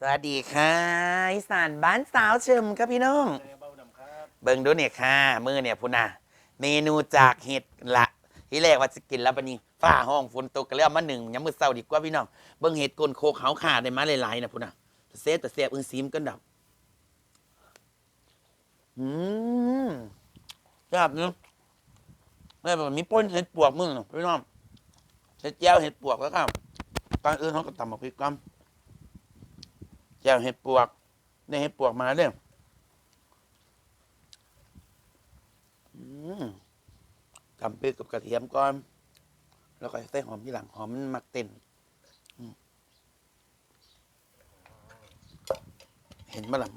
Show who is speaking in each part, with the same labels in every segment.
Speaker 1: สวัสดีค่ะอีสานบ้านสาวเชิมครับพี่น้อง เบิ่งดูเนี่ยค่ะ มือเนี่ยพุ่นน่ะเมนูจากเห็ดละที่แรกว่าจะกินแล้วบันนี้ฝ้าห้องฝนตกกันแล้วมาหนึ่งยังมือเศร้าดีกว่าพี่น้องเบิ่งเห็ดกลนโคกเขาขาดได้มาหลายๆนะพุ่นน่ะเซฟแต่เสียบอึ้งซีมกันดับอืมครับเนาะแล้วแบบมีป้นเห็ดปวกมึงเนาะพี่น้องเห็ดแจ้วเห็ดปวกแล้วครับก่อนอื่นเขาก็ตำมาพริกก่อนแจ้วเห็ดปวกได้เห็ดปวกมาเด้ออืมตำพริกกับกระเทียมก่อน แล้วก็ใส่หอมที่หลังหอมมันมักเต้นอืมเห็นมั้ล่ะ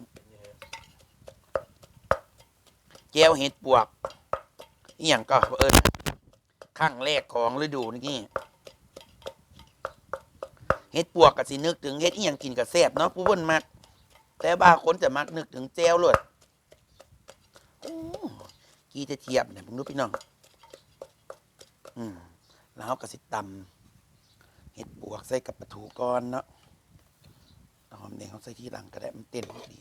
Speaker 1: แก้วเห็ดปวกอีหยังก็เอิญข้างแรกของฤดูนี่ เห็ดปวกกับสินึกถึงเห็ดอีหยังกินกับแซ่บเนาะผู้เพิ่นมัก แต่บางคนจะมักนึกถึงแจ้วเลยโอ้กี้จะเทียบเนี่ยผมรู้พี่น้องอืมแล้วเราก็สิตำเห็ดบวกใส่กับปลาทูก้อนเนาะเอาหอมแดงเขาใส่ที่หลังก็ได้มันเต้นดี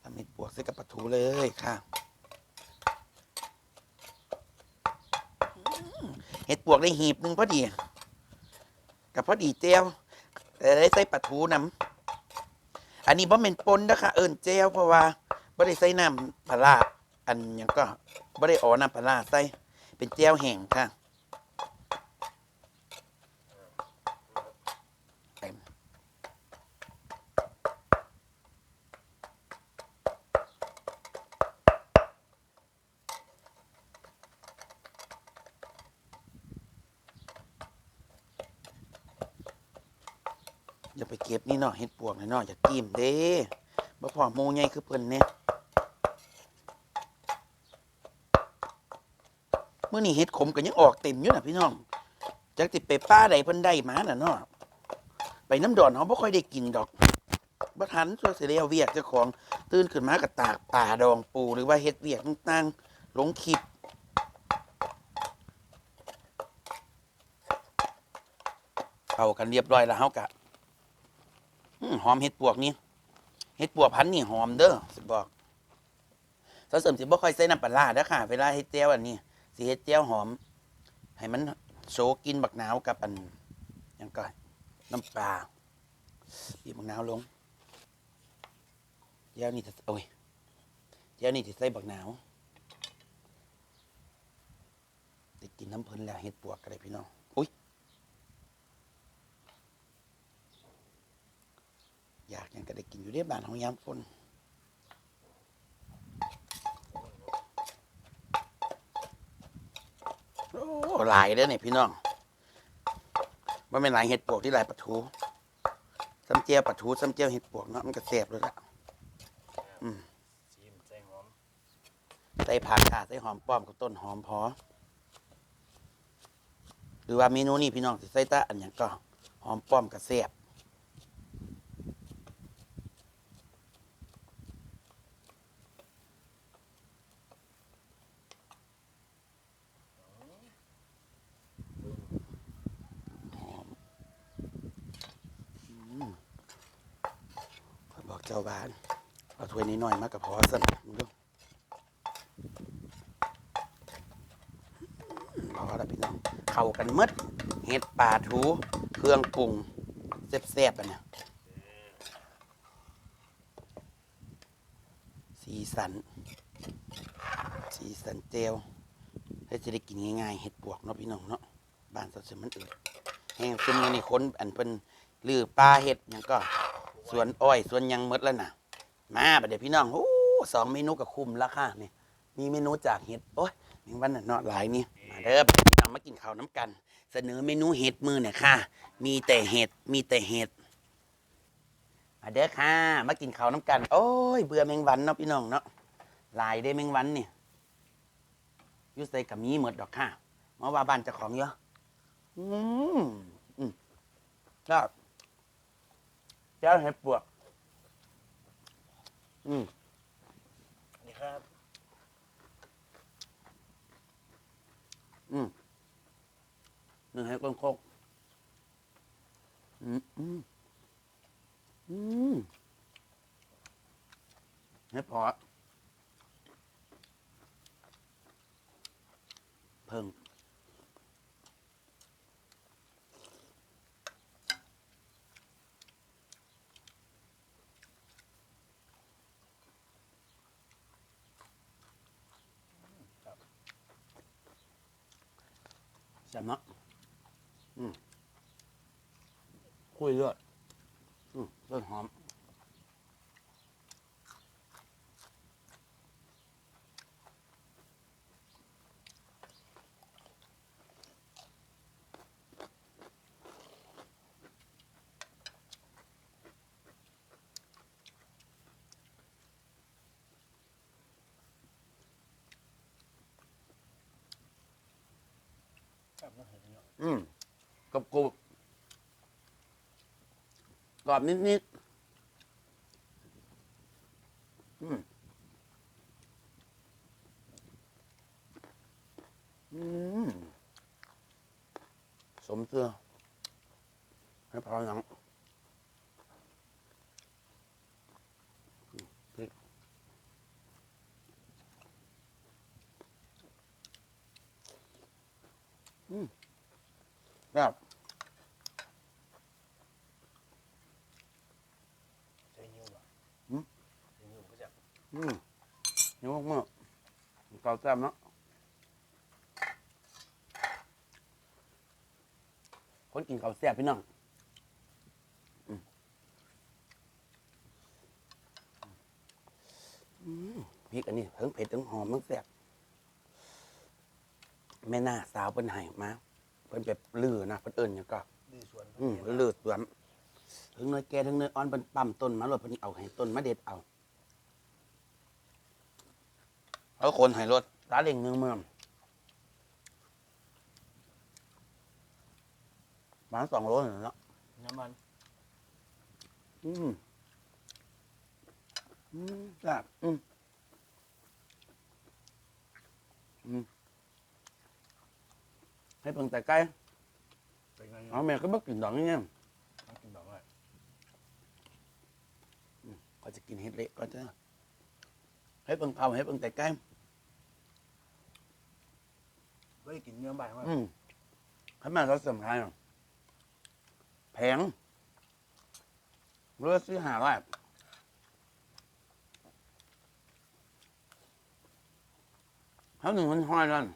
Speaker 1: ทำเห็ดบวกใส่กับปลาทูเลยค่ะเห็ดบวกได้หีบหนึ่งพอดี กับพอดีเจียวแต่ได้ใส่ปลาทูน้ำอันนี้บ่เป็นปนนะคะเอิญเจียวเพราะว่าบ่ได้ใส่น้ำปลาร้าอันยังก็บ่ได้อ๋อน้ำปลาร้าใส่เป็นแจ่วแห้งค่ะเต็ม อย่าไปเก็บนี่เนาะเห็ดปวกนี่เนาะอย่ากิมเด้บ่พอหมูใหญ่คือเพิ่นเนี่ยเมื่อนี้เห็ดขมก็ยังออกเต็มอยู่นะพี่น้องจากติดไปป้าใดเพิ่นได้มาน่ะเนาะไปน้ำดอนเขาบ่ค่อยได้กินดอกบ่ทันส่วนเสียวเวียกเจ้าของตื่นขึ้นมาก็ตากป่าดองปูหรือว่าเฮ็ดเวียกต่างๆลงคลิปเอากันเรียบร้อยแล้วเฮากะ หอมเห็ดปวกนี่เห็ดปวกพันนี่หอมเด้อสิบอกถ้าเสริมสิบ่ค่อยใส่น้ำปลาร้าเด้อค่ะ เวลาเฮ็ดแจ่วอันนี้สีเฮ็ดแจ่วหอม ให้มันโซกินบักหนาวกับอันยังก็น้ำปลาบีบบักหนาวลงแจ่วนี่จะโอ้ยแจ่วนี่จะใส่บักหนาวได้กินน้ำเพิ่นแล้วเฮ็ดปวกกันเลยพี่น้องอุ้ยอยากหยังก็ได้กินอยู่ได้บ้านของยามฝนโอ้หลายเด้อเนี่ยพี่น้องมันเป็นหลายเห็ดปวกที่หลายปลาทูซ้ำเจียวปลาทูซ้ำเจียวเห็ดปวกเนาะมันก็แซ่บเลยละอืม
Speaker 2: ชิมใส่หอม
Speaker 1: ใส่ผักค่ะใส่หอมป้อมกับต้นหอมพอ หรือว่าเมนูนี้พี่น้องสิใส่แตะอันอย่างก็หอมป้อมกับแซ่บข้อยบ เจ้าบ้านเอาถ้วยนี้หน่อยมากกับพอสั่นมึงดูพอแล้วพี่น้องเข้ากันมดเห็ดป่าทูเครื่องปรุงแซ่บๆอันเนี่ยสีสัน สีสันเจลแล้วจะได้กินง่ายๆเห็ดปวกเนาะพี่น้องเนาะบ้านสัตว์สมันอื่นแห้งซึมอยังนี่คนอันเป็นลือปลาเห็ดยังก็ สวนอ้อยสวนหยังหมดแล้วนะมาบัดเดี๋ยวพี่น้องโอ้สองเมนูกับคุ้มราคาเนี่ยมีเมนูจากเห็ดโอ้ยมีวันน่ะเนาะหลายนี่มาเด้อพี่น้องมากินข้าวน้ำกัน เสนอเมนูเห็ดมือเนี่ยค่ะ มีแต่เห็ดมีแต่เห็ดมาเด้อค่ะมากินข้าวน้ำกัน โอ้ยเบื่อแมงวันเนาะพี่น้องเนาะหลายได้แมงวันเนี่ยอยุใส่กับมีหมดดอกค่ะมาว่าบ้านเจ้าของเยอะอืมอืมก็ แก้วเห็ดปวก อืม
Speaker 2: นี่ครับ
Speaker 1: อืมหนึ่งให้ก้นโคกอืมอืมอืมเห็ดพอ แซ่บเนาะอืมคุยเลือดอืมเลือดหอม
Speaker 2: ครับน้องเห็นเนาะ
Speaker 1: อืมกรอบกรุบก รอบนิดๆอืมอืมสมเสื้อให้พอหนังพริกอืมแบบ
Speaker 2: ใช้นิ้วเหรอ
Speaker 1: หืม
Speaker 2: ใช้นิ้วก็จะ
Speaker 1: อืมนี่มากมากเกาแซ่บเนาะคนกินข้าวแซ่บพี่น้องอืมอืมพริกอันนี้ทั้งเผ็ดทั้งหอมทั้งแซ่บแม่น่าสาวเป็นไห้มาเพิ่นแบบลือนะเพิ่นเอิญยังก็
Speaker 2: ดื้อสวน
Speaker 1: อืมเลือดสวมถึงเนื้อแก่ถึงเนื้ออ่อนเป็นปั๊มต้นมาลดเป็นเอาให้ต้นมาเด็ดเอา เอาคนให้รถตาเล่งเนืองเมืองประมาณสองโลนี่นเนาะ
Speaker 2: น้ำมัน
Speaker 1: อืม อืมจ้าอืม อืม ให้เพิ่งแต่ใกล้
Speaker 2: เป็นไง
Speaker 1: เอาแม่ก็บ่กินดอกนี่เนี่ย
Speaker 2: ต้องกินแบบว่า
Speaker 1: ก็จะกินเห็ดเละก็จะให้เพิ่งเอาให้เพิ่งแต่ใกล้
Speaker 2: เฮ้กินเนื้อใบว่า
Speaker 1: อืมข้ามาเราสำคัญแพงเรือซื้อหาร้อยเขาหนึ่งคนห้อยนั่น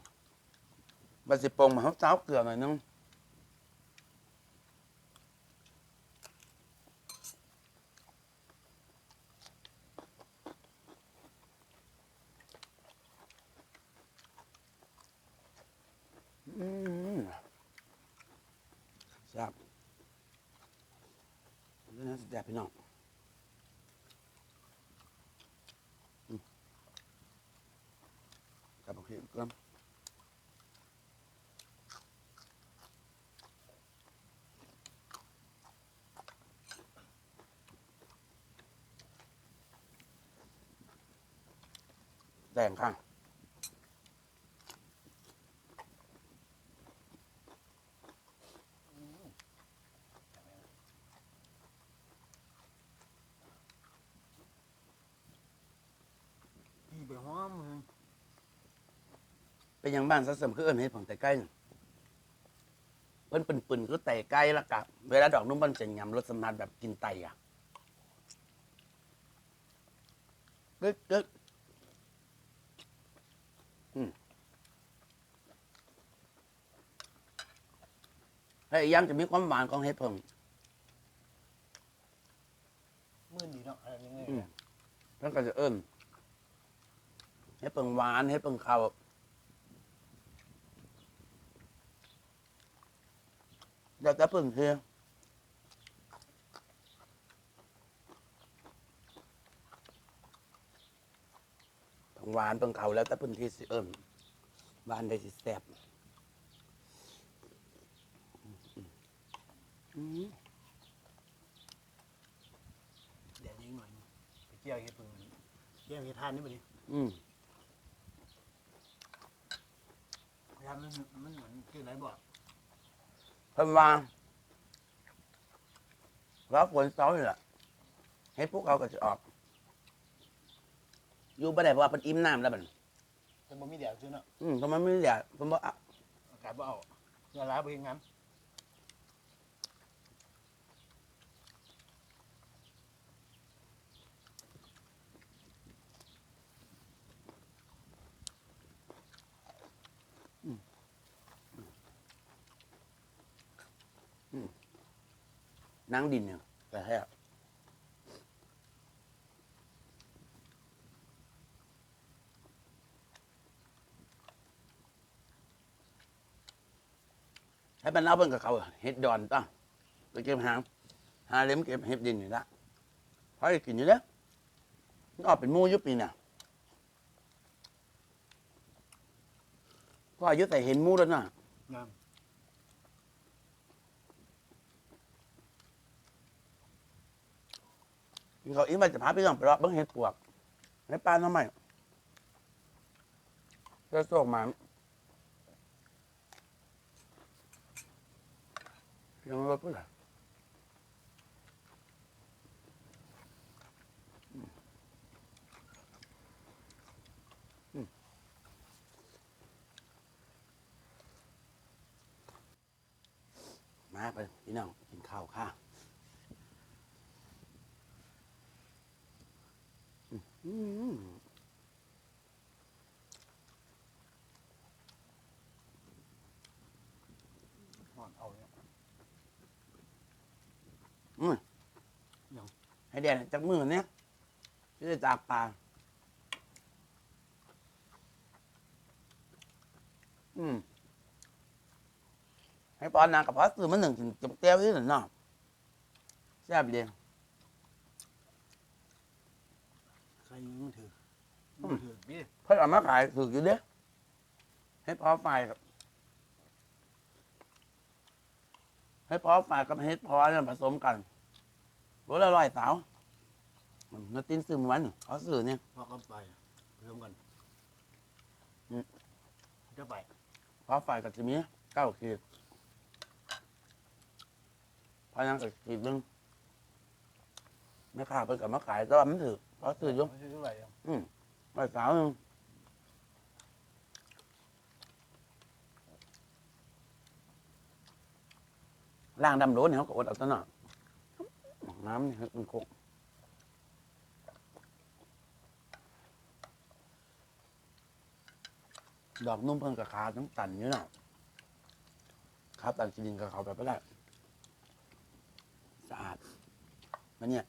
Speaker 1: บาสิปงมาเขาเจ้าเกลือหน่อยนึงอืมแซ่บ เรื่องนั้นแซ่บพี่น้องอืมกลับโอเคกลับแดงข้าง
Speaker 2: พี่ไปห้อมมึง
Speaker 1: เป็นอย่างบ้านสักสมคือเอิ้นให้ผมแต่ใกล้น่ะเพิ่นเป็นปืนคือแต่ใกล้ละกะเวลาดอกนุ่มมันจะยำรสสัมผัสแบบกินไตอะกึกกึกอืมแล้วอีกอย่างจะมีความหวานของเห็ดเพิ่ง
Speaker 2: มื่นดีเนาะอะไรยังไง
Speaker 1: อืมเพิ่นก็จะเอิ้นเห็ดเพิ่งหวานเห็ดเพิ่งข้าว เดี๋ยวจะเพิ่งเทือของหวานตรงเขาแล้วแต่พื้นที่สิเอิ่มหวานได้สิแซ่บอืม
Speaker 2: เดี๋ยวยิงหน่อยนึงไปเกี่ยวเห็ดพึ่งเกี่ยวเห็ดทานนี่ไปดิ
Speaker 1: อืม
Speaker 2: พยายามมันมันเหมือนคือไหนบอก
Speaker 1: เพิ่นว่าว่าฝนเสาร์นี่แหละให้พวกเขาก็จะออก อยู่บ่ได้เพราะว่าเป็นอิ่มน้ำแล้วบัด
Speaker 2: แต่บ่มีแดดซื้อเนาะ
Speaker 1: อืมทำไมไม่เหลือผมบอกอะ
Speaker 2: อากาศบ่เอาเวลาบ่เฮ็ดงาน
Speaker 1: นั่งดินเนี่ยแต่แท้ให้มันเอาเพิ่นกับเขาเฮ็ดดอนต้องไปเก็บหางหาเล็มเก็บเฮ็ดดินนี่ละเพอได้กินอยู่แล้วนออกเป็นมูยุบปีน่ะพ่ออายุแต่เห็นมูแล้วน่ะ
Speaker 2: งาม
Speaker 1: กินเขาวอีกมันจะพาพี่น้องไปรอบเบิ้งเห็ดปวกในป่าน้ำใหม่จะส่งมายังรถเพื่อนมาไปพี่น้องกินข้าวค่ะ อืม
Speaker 2: หอนเอาเนี่ย
Speaker 1: ให้แดดจากมือเนี่ยที่จะจากป่าอืมให้ปอนนางกับพอซื้อมาหนึ่งกินกับเตี้ยวที่หนึ่งเนาะแซ่บดี
Speaker 2: ใครมันถือมันถือพี่
Speaker 1: เพิ่นเอามาขายถูกอยู่เด้อให้พอไฟครับ ให้พอไฟกับเฮ็ดพอเนี่ยผสมกันรสอร่อยสาวอืมนาตินซื้อมาวันนี่เขาซื้อเนี่ย
Speaker 2: พอก็ไปรวมกัน
Speaker 1: อืม
Speaker 2: จะไป
Speaker 1: พอไฟก็จะมีเก้าขีดพอยังกับขีดหนึงแม่ค้าเพิ่นกับมาขายแต่ว่ามันถือ เพราะซื้ออยุ่
Speaker 2: ไม่ใช่เท่าไหร่อะ
Speaker 1: ร้อยสาวหนึงล่างดำโดนเนี่ยเขาก็อดเอาตะหน่อน้ำนี่ครับมันคกดอกนุ่มเพิ่งกับขาต้องตันอยู่เนาะขาตันจริงกับเขาแบบไม่ได้สะอาดมันเนี่ย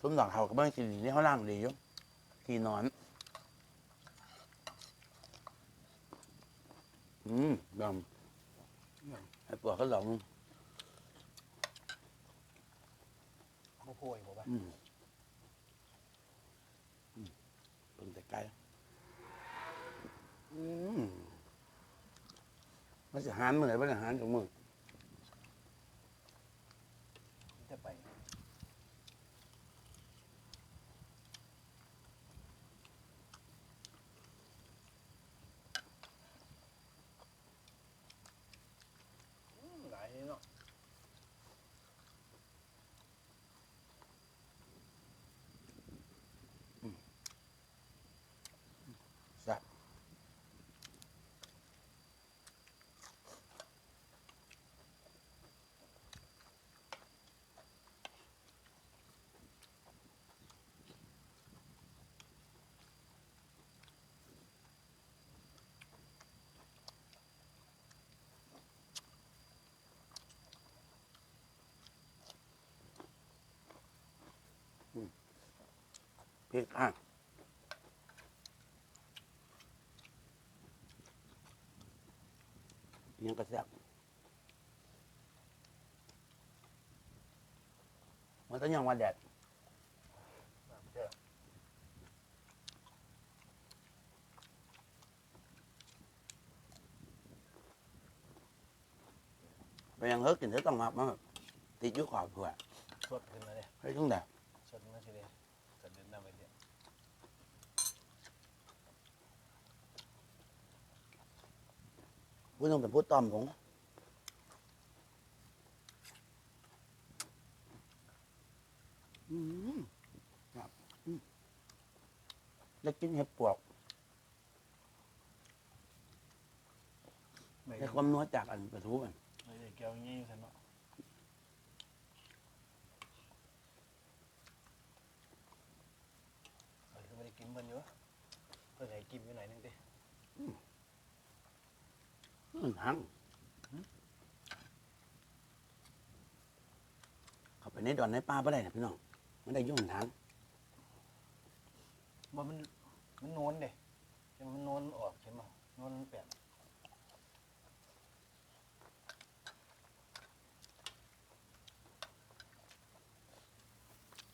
Speaker 1: ซุ้มดอกเขากับเบื้องจริงนี่เขาล่างดีอยู่ขี่นอน อืมดำให้ปวดเขาหลง
Speaker 2: เขาโพยบอกว่า
Speaker 1: อืมอืมเพิ่งแต่ไกลอืมมันจะหารมือไหนมันจะหารกับมือ
Speaker 2: จะไปอืมหลายเนาะ
Speaker 1: แซ่บอืม พริกอะยังกระแซบมันต้องยังว่าแดด
Speaker 2: เด้อ
Speaker 1: ไปยังเฮิร์กินเธอต้องมามาติดอยุขอบเผื่อ
Speaker 2: สดขึ้นมาเลย
Speaker 1: ให้ทุ่งแดด
Speaker 2: สดมาสิเลย สดเดินหน้าไปเดียว
Speaker 1: พูดต้องเป็นพูดต้อมผมอืมครับอืมได้กินเห็ดปวก
Speaker 2: ไม่
Speaker 1: ได้ความนัวจากอันปลาทูอัน
Speaker 2: ไม่ได้แก้วงี้อยู่ซั่นเนาะเออคือไม่ได้ กินเพิ่นอยู่เพิ่นให้กินอยู่หน่อยนึงติ
Speaker 1: มันหังเข้าไปในดอนในป่าไ่ได้นะพี่น้องมันได้อยุ่งทาง
Speaker 2: บ่มันมันโนนเด้ใช่ไหมมันโนนออกใช่ไหมโนนแปด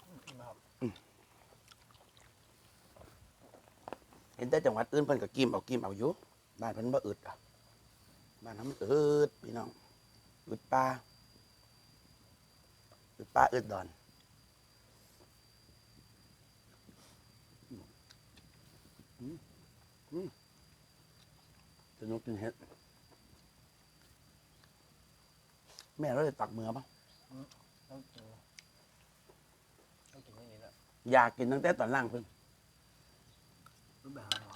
Speaker 2: อืมอิ่มครับ
Speaker 1: เห็นแต่จังหวัดอื่นเพิ่นก็กิมเอากิมเอาอยู่บ้านเพิ่นบ่อึดอะบ้านทำมันอึดพี่น้องอึดป่าอึดป่าอึดดอนอืมอืมอืมสนุกกินเห็ดแม่เราจะตักมือปะ
Speaker 2: ต้องกินต้องกินนี่นี่แหละ
Speaker 1: อยากกินตั้งแต่ตอนล่างเพิ่น
Speaker 2: รูปแบบหมอ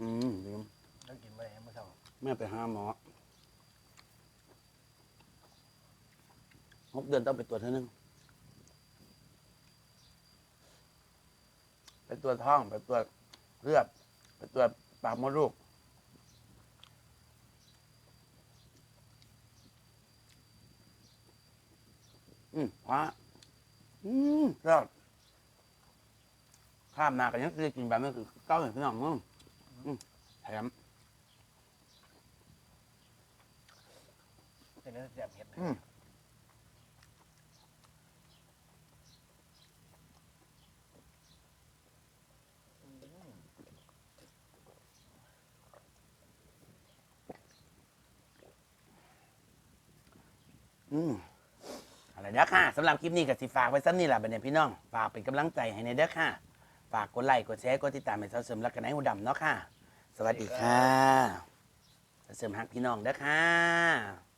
Speaker 1: อืมลืม
Speaker 2: ต้องกินไปไหนเมื่อเช้า
Speaker 1: แม่ไปหาหมอหกเดือนต้องไปตรวจเท่านึงไปตรวจท้อง ไปตรวจเลือดไปตรวจปากมดลูกอืมว้าอืมรอด ข้ามนากันยังคือกินแบบนี้คือเก้าอย่างพี่น้องมึงอืมแถม
Speaker 2: เป็นเนื้อแบบเห็ด
Speaker 1: อืมอืมอะไรเด้อค่ะสำหรับคลิปนี้กับสิฝากไว้ซ้ำนี่แหละบัดเนี่ยพี่น้อง ฝากเป็นกำลังใจให้ในเด้อค่ะ ฝากกดไลค์กดแชร์กดติดตามให้เสาเสริมและกันให้หูดำเนาะค่ะ สวัสดีค่ะเสาเสริมฮักพี่น้องเด้อค่ะ